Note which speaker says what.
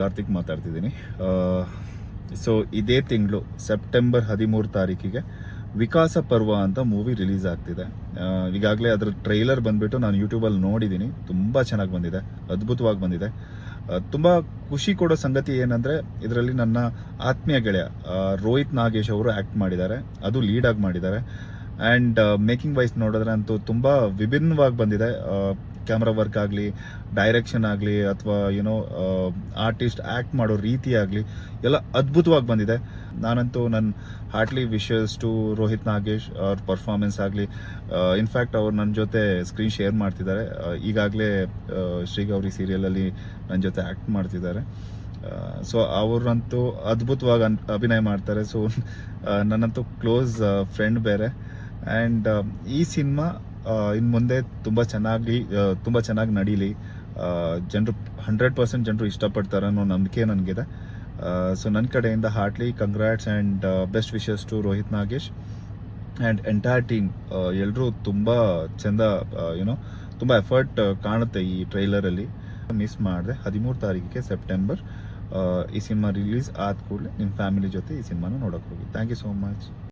Speaker 1: ಕಾರ್ತಿಕ್ ಮಾತಾಡ್ತಿದ್ದೀನಿ. ಸೊ ಇದೇ ತಿಂಗಳು ಸೆಪ್ಟೆಂಬರ್ ಹದಿಮೂರು ತಾರೀಕಿಗೆ ವಿಕಾಸ ಪರ್ವ ಅಂತ ಮೂವಿ ರಿಲೀಸ್ ಆಗ್ತಿದೆ. ಈಗಾಗಲೇ ಅದರ ಟ್ರೈಲರ್ ಬಂದ್ಬಿಟ್ಟು ನಾನು ಯೂಟ್ಯೂಬಲ್ಲಿ ನೋಡಿದ್ದೀನಿ. ತುಂಬ ಚೆನ್ನಾಗಿ ಬಂದಿದೆ. ಅದ್ಭುತವಾಗಿ ಬಂದಿದೆ. ತುಂಬ ಖುಷಿ ಕೊಡೋ ಸಂಗತಿ ಏನಂದರೆ ಇದರಲ್ಲಿ ನನ್ನ ಆತ್ಮೀಯ ಗೆಳೆಯ ರೋಹಿತ್ ನಾಗೇಶ್ ಅವರು ಆ್ಯಕ್ಟ್ ಮಾಡಿದ್ದಾರೆ. ಅದು ಲೀಡಾಗಿ ಮಾಡಿದ್ದಾರೆ. ಆ್ಯಂಡ್ ಮೇಕಿಂಗ್ ವೈಸ್ ನೋಡಿದ್ರೆ ಅಂತೂ ತುಂಬ ವಿಭಿನ್ನವಾಗಿ ಬಂದಿದೆ. ಕ್ಯಾಮ್ರಾ ವರ್ಕ್ ಆಗಲಿ ಡೈರೆಕ್ಷನ್ ಆಗಲಿ, ಅಥವಾ ಏನೋ ಆರ್ಟಿಸ್ಟ್ ಆ್ಯಕ್ಟ್ ಮಾಡೋ ರೀತಿ ಆಗಲಿ, ಎಲ್ಲ ಅದ್ಭುತವಾಗಿ ಬಂದಿದೆ. ನಾನಂತೂ ನನ್ನ heartly wishes to Rohit Nagesh ಅವ್ರ ಪರ್ಫಾರ್ಮೆನ್ಸ್ ಆಗಲಿ ಇನ್ಫ್ಯಾಕ್ಟ್ ಅವ್ರು ನನ್ನ ಜೊತೆ ಸ್ಕ್ರೀನ್ ಶೇರ್ ಮಾಡ್ತಿದ್ದಾರೆ. ಈಗಾಗಲೇ ಶ್ರೀಗೌರಿ ಸೀರಿಯಲಲ್ಲಿ ನನ್ನ ಜೊತೆ ಆ್ಯಕ್ಟ್ ಮಾಡ್ತಿದ್ದಾರೆ. ಸೊ ಅವರಂತೂ ಅದ್ಭುತವಾಗಿ ಅನ್- ಅಭಿನಯ ಮಾಡ್ತಾರೆ. ಸೊ ನನ್ನಂತೂ ಕ್ಲೋಸ್ ಫ್ರೆಂಡ್ ಬೇರೆ. ಆ್ಯಂಡ್ ಈ ಸಿನಿಮಾ ಇನ್ನು ಮುಂದೆ ತುಂಬ ಚೆನ್ನಾಗಿ ತುಂಬ ಚೆನ್ನಾಗಿ ನಡೀಲಿ. ಜನರು ಹಂಡ್ರೆಡ್ ಪರ್ಸೆಂಟ್ ಜನರು ಇಷ್ಟಪಡ್ತಾರೆ ಅನ್ನೋ ನಂಬಿಕೆ ನನಗಿದೆ. ಸೊ ನನ್ನ ಕಡೆಯಿಂದ heartly congrats and best wishes to Rohit Nagesh and entire team ಎಲ್ಲರೂ ತುಂಬ ಚೆಂದ ಯುನೋ ತುಂಬ ಎಫರ್ಟ್ ಕಾಣುತ್ತೆ ಈ ಟ್ರೈಲರಲ್ಲಿ ಮಿಸ್ ಮಾಡಿದೆ. ಹದಿಮೂರು ತಾರೀಕಿಗೆ ಸೆಪ್ಟೆಂಬರ್ ಈ ಸಿನಿಮಾ ರಿಲೀಸ್ ಆದ ಕೂಡಲೇ ನಿಮ್ಮ ಫ್ಯಾಮಿಲಿ ಜೊತೆ ಈ ಸಿನಿಮಾನ ನೋಡೋಕೆ ಹೋಗಿ. Thank you so much